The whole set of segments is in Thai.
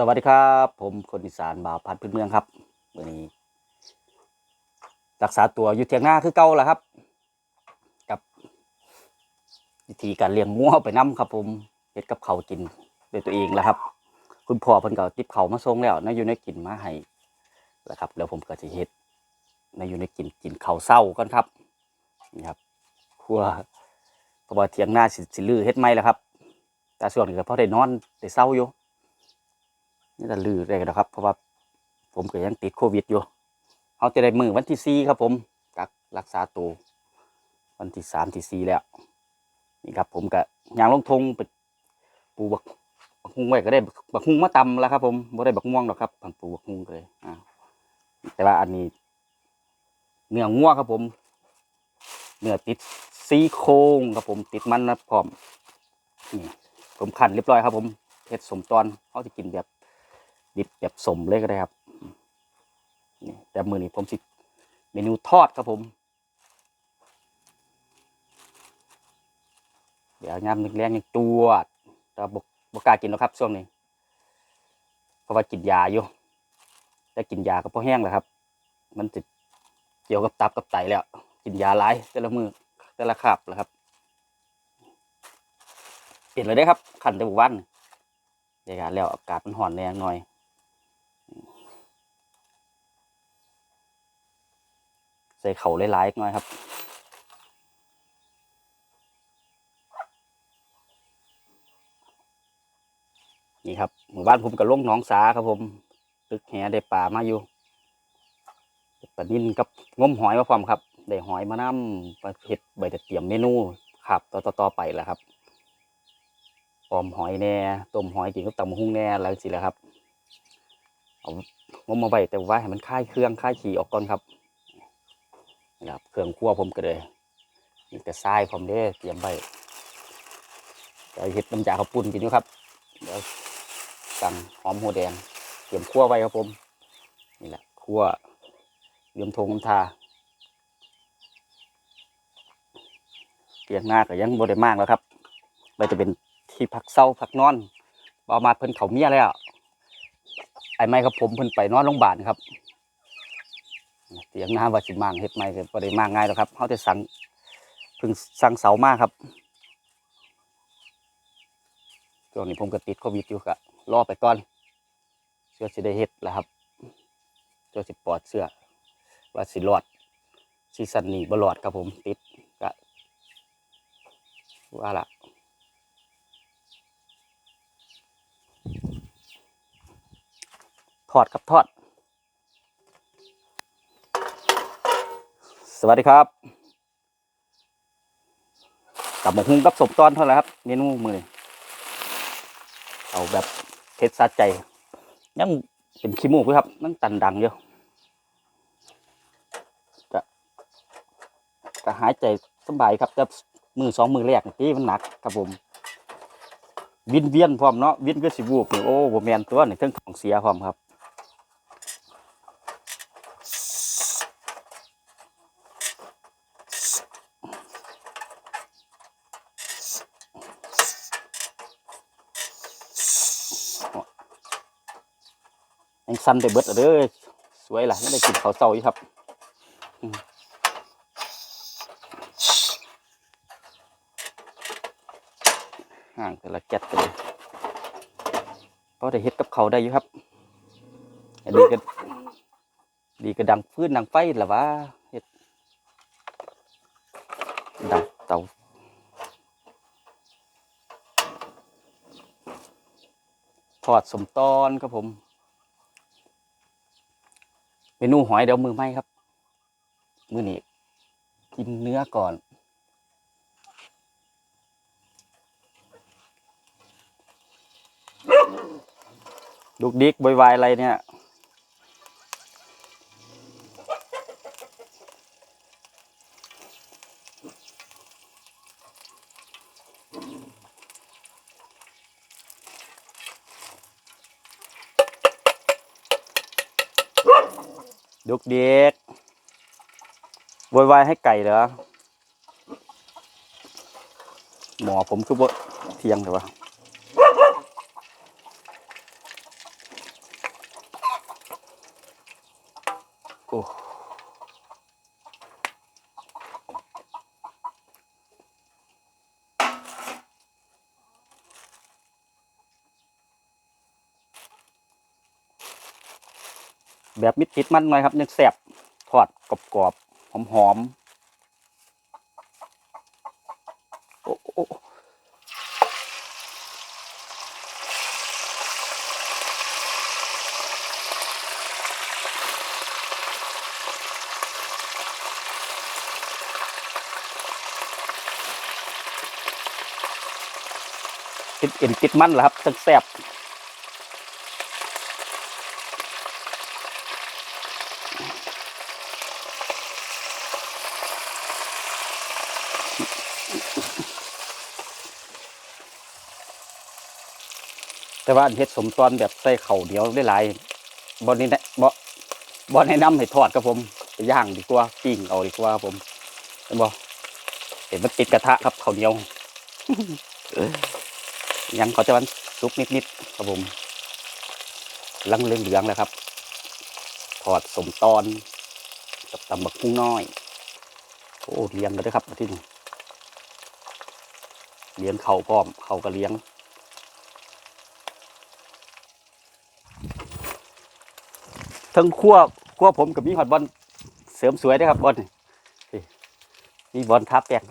สวัสดีครับ ผมคนอีสานบ่าวพันพื้นเมืองครับวันนี้ รักษาตัวอยู่เทียงหน้าคือเก่าแหละครับ กับวิธีการเลี้ยงงัวไปน้ำครับ ผมเฮ็ดกับเขากินด้วยตัวเองแหละครับ คุณพ่อเพิ่นก็ติบเขามาส่งแล้วนายอยู่ในกินมาให้แล้วครับ แล้วผมก็จะเฮ็ดนายอยู่ในกินกินเขาเศร้ากันครับนี่ครับครัวเพราะว่าเทียงหน้าสิลือเฮ็ดไม่แล้วครับ แต่ส่วนนี้ก็พอได้นอนได้เศร้าอยู่ นี่จะลือได้นะครับ เพราะว่าผมก็ยังติดโควิดอยู่เขาจะได้มือวันที่สี่ครับ ผมกักรักษาตัววันที่สามที่สี่แล้วนี่ครับ ผมก็ยางลงทงไปปูบักบักฮุงไว้ก็ได้บักฮุงมาตำแล้วครับ ผมบ่ได้บักม่วงหรอกครับผมปลูกบักฮุงเลยอ่าแต่ว่าอันนี้เนื้องัวครับ ผมเนื้อติดซี่โครงครับผมติดมันนะพร้อมนี่ผมขันเรียบร้อยครับ ผมเฮ็ดสมตอนเขาจะกินแบบ ดิบแบบสมเลยก็ได้ครับนี่แต่มือนี้ผมสิเมนูทอดครับผม เดี๋ยวยามนึกแรงยังจวดแต่บกบกล้ากินแล้วครับช่วงนี้ เพราะว่ากินยาอยู่แต่กินยาก็พอแห้งแล้วครับ มันติดเกี่ยวกับตับกับไตแล้ว กินยาหลายแต่ละมือแต่ละคาบแล้วครับเปลี่ยนเลยได้ครับขันแต่บุกวันเดี๋ยวกันแล้วอากาศมันห่อนแรงหน่อย ใส่เข่าหลายๆหน่อยครับนี่ครับหมู่บ้านผมกับลงหนองสาครับผมตึกแหได้ป่ามาอยู่ปลานิ่นกับงมหอยมาพร้อมครับได้หอยมาน้ำมาเห็ดใบตะเตียมเมนูครับต่อต่อไปแล้วครับออมหอยแหน่ต้มหอยกินกับตำบักหุ่งแหน่อะไรสิแหละครับเอางมมาไว้แต่ว่าให้มันคลายเครื่องคลายขี่ออกก่อนครับ นี่ครับเครื่องคั่วผมก็เลยมีแต่ทรายผมเด้เตรียมไว้จะเห็ดน้ำจ่าข้าวปุ้นกินอยู่ครับเดี๋ยวสั่งหอมหัวแดงเตรียมคั่วไว้ครับผมนี่แหละคั่วเตรียมทงน้ำทาเตียงหน้าก็ยังบ่ไดมากแล้วครับเราจะเป็นที่พักเศร้าพักนอนบามาเพิ่นเขาเมียแล้วไอ้ไม่ครับผมเพิ่นไปนอนโรงพยาบาลครับ เสียงน้ำว่าสิมางเฮ็ดไม่ก็บ่ได้มากง่ายหรอกครับเขาจะสั่งเพิ่งสั่งเสามากครับช่วงนี้ผมก็ติดโควิดอยู่ก็รอไปก่อนเชื่อสิได้เฮ็ดแล้วครับเชื่อสิปลอดเสื้อว่าสิรอดซีซันนี้บ่รอดครับผมติดก็ว่าล่ะทอดครับทอด สวัสดีครับกลับมาหุงกับสมตอนเท่าไหร่ครับเมนูมือเอาแบบเทสซาใจ ยังเป็นขี้มูกอยู่ครับนั่งตันดังอยู่จะจะหายใจสบายครับแต่มือสองมือแรกนี่มันหนักครับผม วินเวียนพร้อมเนาะวินก็สิบูบนี่โอ้บ่แมนตัวนี่เครื่องของเสียพร้อมครับ ยังสั้นได้เบิดเอาเด้อสวยล่ะยังได้กินข้าวเช้าอยู่ครับอ่างแต่ละแก๊สกันเลยก็ได้เฮ็ดกับเขาได้อยู่ครับอันนี้ก็ดีก็ดังฟื้นดังไฟล่ะวะเฮ็ดดังเตาทอดสมตอนครับผม เมนูหอยเดี๋ยวมือไหมครับ มือนี้กินเนื้อก่อนลูกดิกบอยวายอะไรเนี่ย กเด็กวอยวายให้ไก่เหรอหมอผมคือบ่เทียงเหรอวะ แบบมิดติดมันหน่อยครับยังแสบทอดกรอบๆหอมๆโอ้โอ้ติดเอ็นติดมันเหรอครับทั้งแซ่บ ว่าเฮ็ดสมตอนแบบใส่เข่าเหนียวได้หลายบอนี้นะบอบอแนะนำให้ทอดครับผมไปย่างดีกว่าปิ้งเอาดีกว่าผมเห็นบ่เห็นมันติดกระทะครับข้าวเหนียวยังเขาจะมันลุกนิดๆครับผมลังเหลืองแล้วครับถอดสมตอนกับตำบักกุ้งน้อยโอ้เลี้ยงกันด้วยครับที่นี่เลี้ยงเข่าพร้อมเข่าก็เลี้ยง ทั้งขั้วขั้วผมกับมีหอดบอลเสริมสวยนะครับบอลนี่มีบอลทับแป้ง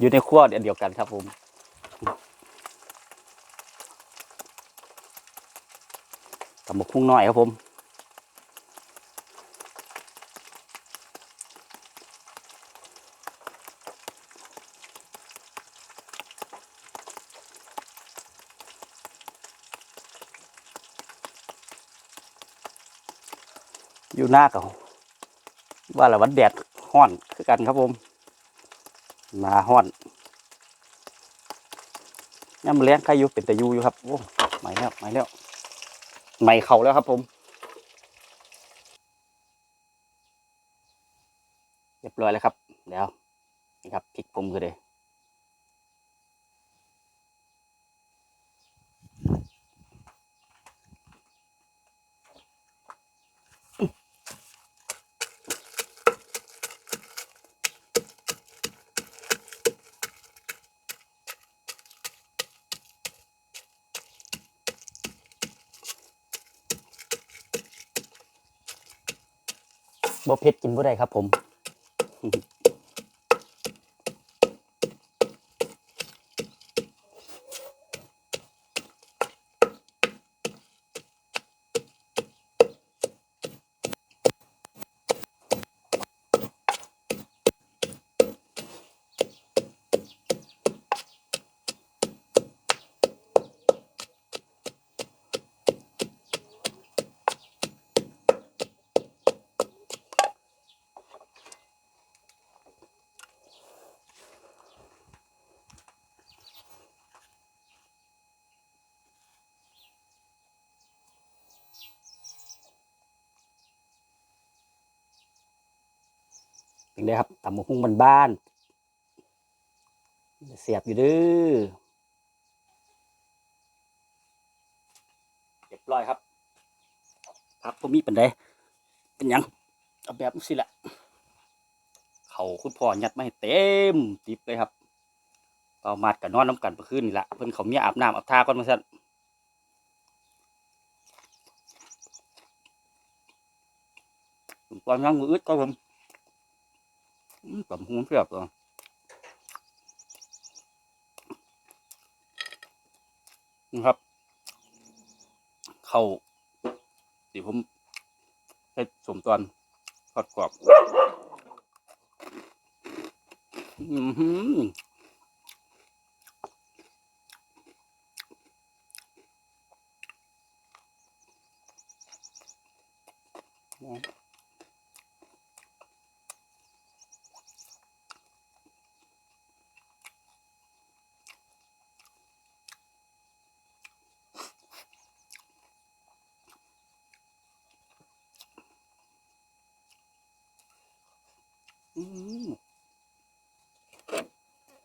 อยู่ในขั้วเดียวกันครับผมตำบักพุ่งน้อยครับผม อยู่หน้าเก่าว่าละวันแดดห้อนคือกันครับผมมาห้อนย่ำเลี้ยงใครอยู่เป็นแต่ยูอยู่ครับโอ้ไม่แล้วไม่แล้วไม่เข่าแล้วครับผมเรียบร้อยแล้วครับเดี๋ยวนี่ครับพริกผมคือเลย บ่เผ็ดกินบ่ได้ครับผม เป็นไงครับตำบักหุ่งบ้านๆเสียบอยู่เด้อเรียบร้อยครับพักผมมีเป็นไดเป็นยังเอาแบบนี้สิละเขาคุณพ่อยัดมาให้เต็มติบเลยครับเอามาดกับนอนน้ำกันเมื่อคืนนี่แหละเพิ่นเขาเมียอาบน้ำอาบท่าก่อนมาสั่นตอนยังมืออึดก็ผม อืม tầm không phép rồi นี่ครับ เข้าสีผมให้สมตอนทอดกรอบ อือ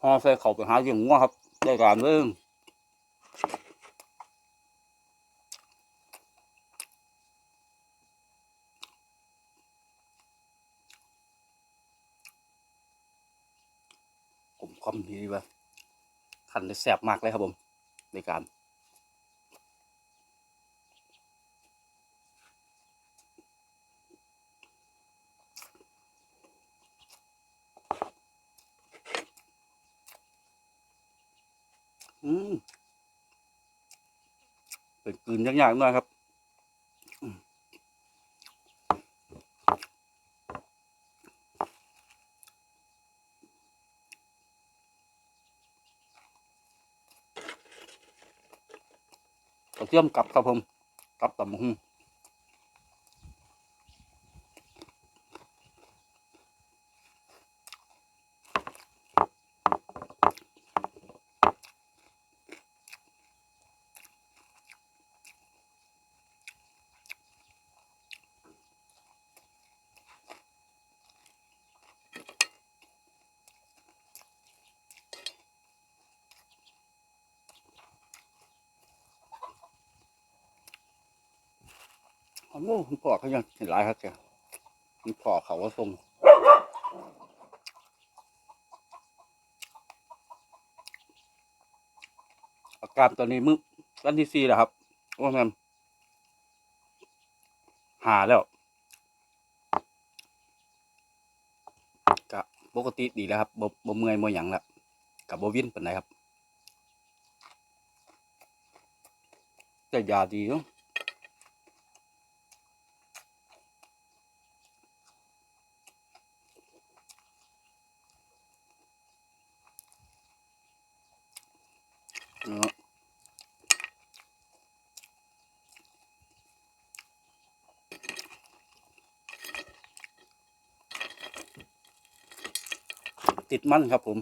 หอใส่เขาไปหาเลี้งงัวครับ ได้การเรื่องกลมกล่อมดีว่ะขันได้แสบมากเลยครับผมในการ อืมเป็นกลืนยากๆหน่อยครับอืมกระเทียมกลับครับผมกลับตำบักหุ่ง อ้โหคุณพ่อเขายังเห็นหลายครับแกคุณพ่อเขาก็ทรงอาการตอนนี้มึกวันที่สี่แล้วครับว่าแม่หาแล้วกะปกติดีแล้วครับบ่บ่เมื่อยบ่หยังแล้วกับบ่วินเปานใดครับ แต่ยาดีเนาะ เนาะ ติดมันครับผม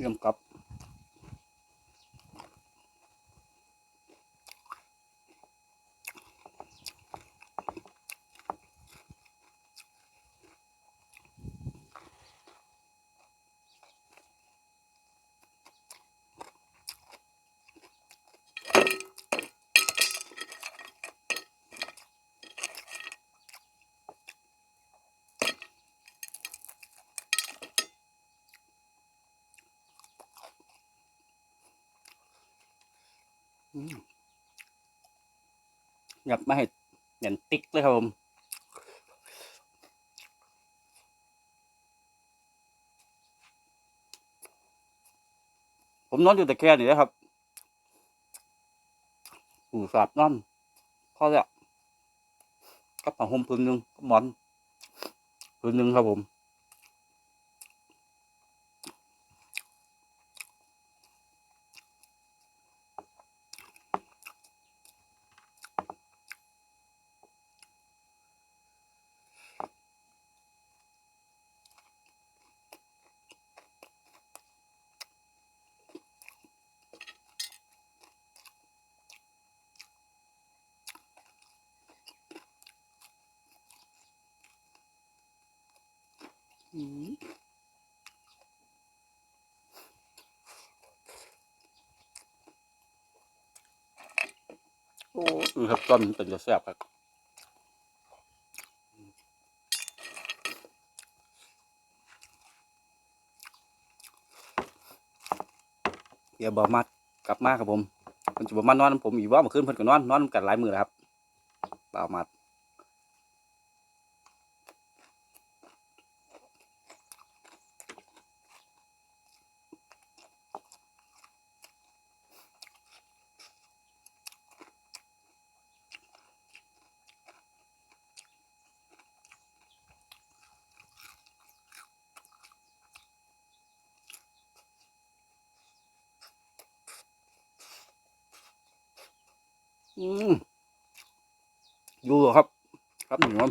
เรื่องกับ หยับมาให้เน่นติ๊กเลยครับผมผมนอนอยู่แต่แค่นี้นะครับอูสาบนอนพอแล้วกับผ้าห่มพื้นหนึ่งกับหมอนพื้นหนึ่งครับผม โอ้คือครับต้นเป็นจะแซ่บครับเดี๋ยวบอมัดกลับมาครับผมมันจะบอมานอนผมอีกว่าเมื่อคืนเพิ่นก็นอนนอนนกันหลายมือแล้วครับบ่าวมัด อืมอยู่เหรอครับ ครับหนึ่งวัน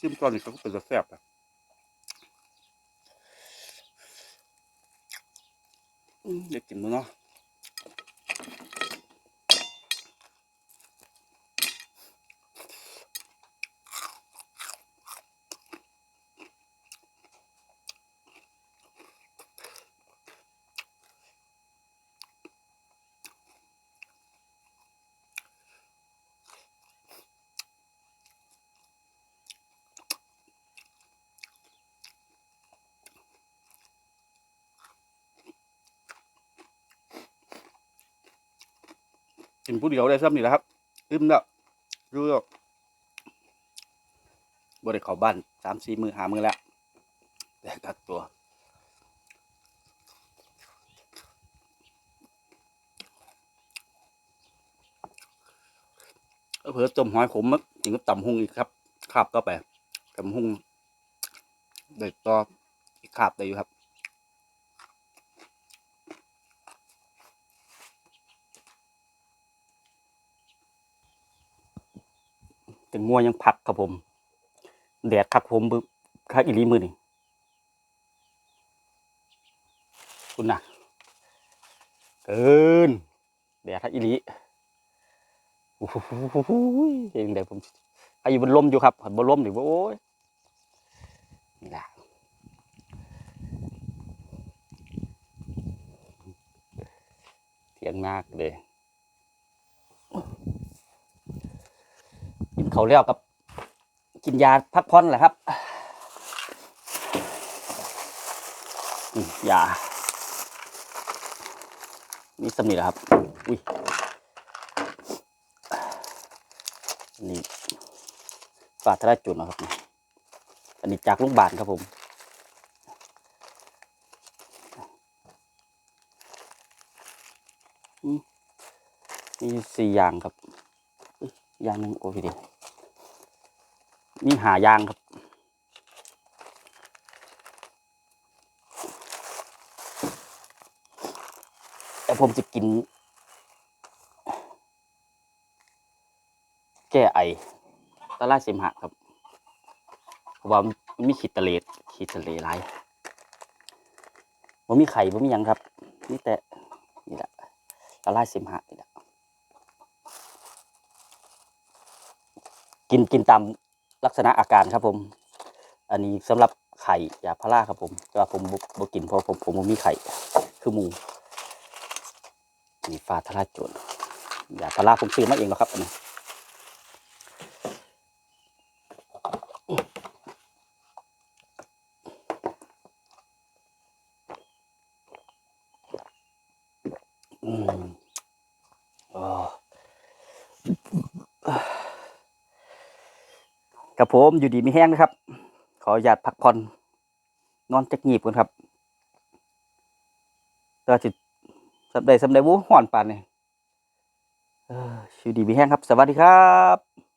จิ้มตอนนี้เขาก็เป็นจะแซ่บอะอืมเด็กกินมั้เนาะ กินผู้เดียวได้ซ้ำนี่แหละครับอึมแล้วรู้แล้วบ่ได้เขาบ้านสามสี่มือหามือแล้วแต่กักตัวเผื่อจมหอยขมมั้งถึงกับต่ำหุงอีกครับคาบต่อไปต่ำหุงเด็กต่ออีกคาบได้อยู่ครับ ถึงงัวยังผักครับผม แดดคักผมบึคักอีหลีมือนี่คุณน่ะเกินแดดคักอีหลีโอ้โหเองเดี๋ยวผมไปอยู่บนลมอยู่ครับบนลมหรือว่าโอ้ยนี่แหละเทียงมากเลย กิน เขาวแล้วกับ กินยาพักผ่อนแหละครับยานี่สำนีแหละครับ อุ้ยนี่ฝาดทลาจุดนะครับ อันนี้จากโรงพยาบาลครับผมมีสี่อย่างครับอย่างหนึ่งโอ้พี่ดิ นี่หายางครับ แต่ผมจะกิน แก้ไอตะไลาเสมหะครับเพราะว่ามันมีขีดตะเลดขีดตะเลหลายว่ามีไข่ว่ามียังครับนี่แต่นี่แหละตะไลาเสมหะนี่แหละกินกินตาม ลักษณะอาการครับผม อันนี้สำหรับไข่ยาพาราครับผมแต่ว่าผมบ่บ่กินเพราะผมผมมีไข่คือหมูนี่ฟ้าทลายโจรยาพาราผมซื้อมาเองหรอครับอันนี้อืมอ๋อ กับผมอยู่ดีไม่แห้งนะครับ ขออนุญาตพักผ่อนนอนจักงีบก่อนครับตัวจิสำได้สำได้วูห่อนปานนี่เอออยู่ดีไม่แห้งครับ สวัสดีครับ